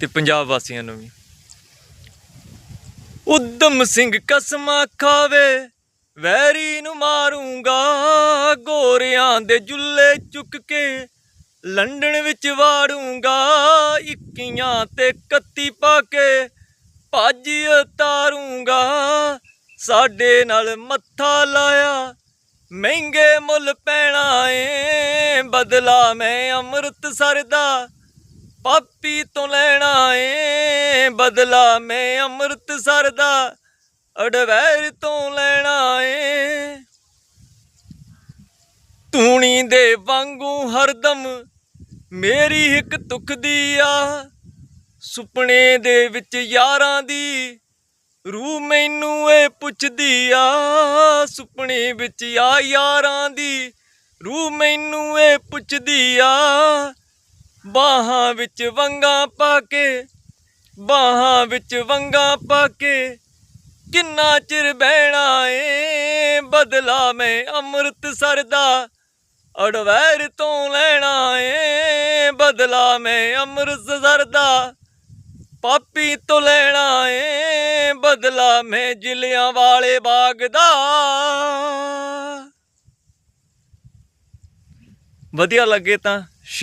ਤੇ ਪੰਜਾਬ ਵਾਸੀਆਂ ਨੂੰ ਵੀ। ਉਦਮ ਸਿੰਘ ਕਸਮਾਂ ਖਾਵੇ ਵੈਰੀ ਨੂੰ ਮਾਰੂੰਗਾ ਗੋਰਿਆਂ ਦੇ ਜੁੱਲੇ ਚੁੱਕ ਕੇ, ਲੰਡਨ ਵਿੱਚ ਵਾੜੂੰਗਾ ਇੱਕੀਆਂ ਤੇ ਕੱਤੀ ਪਾ ਕੇ, ਭੱਜ ਉਤਾਰੂੰਗਾ ਸਾਡੇ ਨਾਲ ਮੱਥਾ ਲਾਇਆ, ਮਹਿੰਗੇ ਮੁੱਲ ਪੈਣਾ ਏ ਬਦਲਾ ਮੈਂ ਅੰਮ੍ਰਿਤਸਰ ਦਾ, ਪਾਪੀ ਤੋਂ ਲੈ ਬਦਲਾ ਮੈਂ ਅੰਮ੍ਰਿਤਸਰ ਦਾ ਅਡਵੈਰ ਤੋਂ ਲੈਣਾ ਏ। ਤੂਣੀ ਦੇ ਵਾਂਗੂ ਹਰਦਮ ਮੇਰੀ ਇੱਕ ਤੁਖਦੀ ਆ। ਸੁਪਨੇ ਦੇ ਵਿੱਚ ਯਾਰਾਂ ਦੀ ਰੂਹ ਮੈਨੂੰ ਇਹ ਪੁੱਛਦੀ ਆ। ਸੁਪਨੇ ਵਿੱਚ ਆ ਯਾਰਾਂ ਦੀ ਰੂਹ ਮੈਨੂੰ ਇਹ ਪੁੱਛਦੀ ਆ। ਬਾਹਾਂ ਵਿੱਚ ਵੰਗਾਂ ਪਾ ਕੇ ਬਾਹਾਂ ਵਿੱਚ ਵੰਗਾਂ ਪਾ ਕੇ ਕਿੰਨਾ ਚਿਰ ਬਹਿਣਾ ਏ? ਬਦਲਾ ਮੈਂ ਅੰਮ੍ਰਿਤਸਰ ਦਾ ਅੜਵੈਰ ਤੋਂ ਲੈਣਾ ਏ। ਬਦਲਾ ਮੈਂ ਅੰਮ੍ਰਿਤਸਰ ਦਾ ਪਾਪੀ ਤੋਂ ਲੈਣਾ ਏ। ਬਦਲਾ ਮੈਂ ਜ਼ਿਲ੍ਹਿਆਂ ਵਾਲੇ ਬਾਗ ਦਾ। ਵਧੀਆ ਲੱਗੇ ਤਾਂ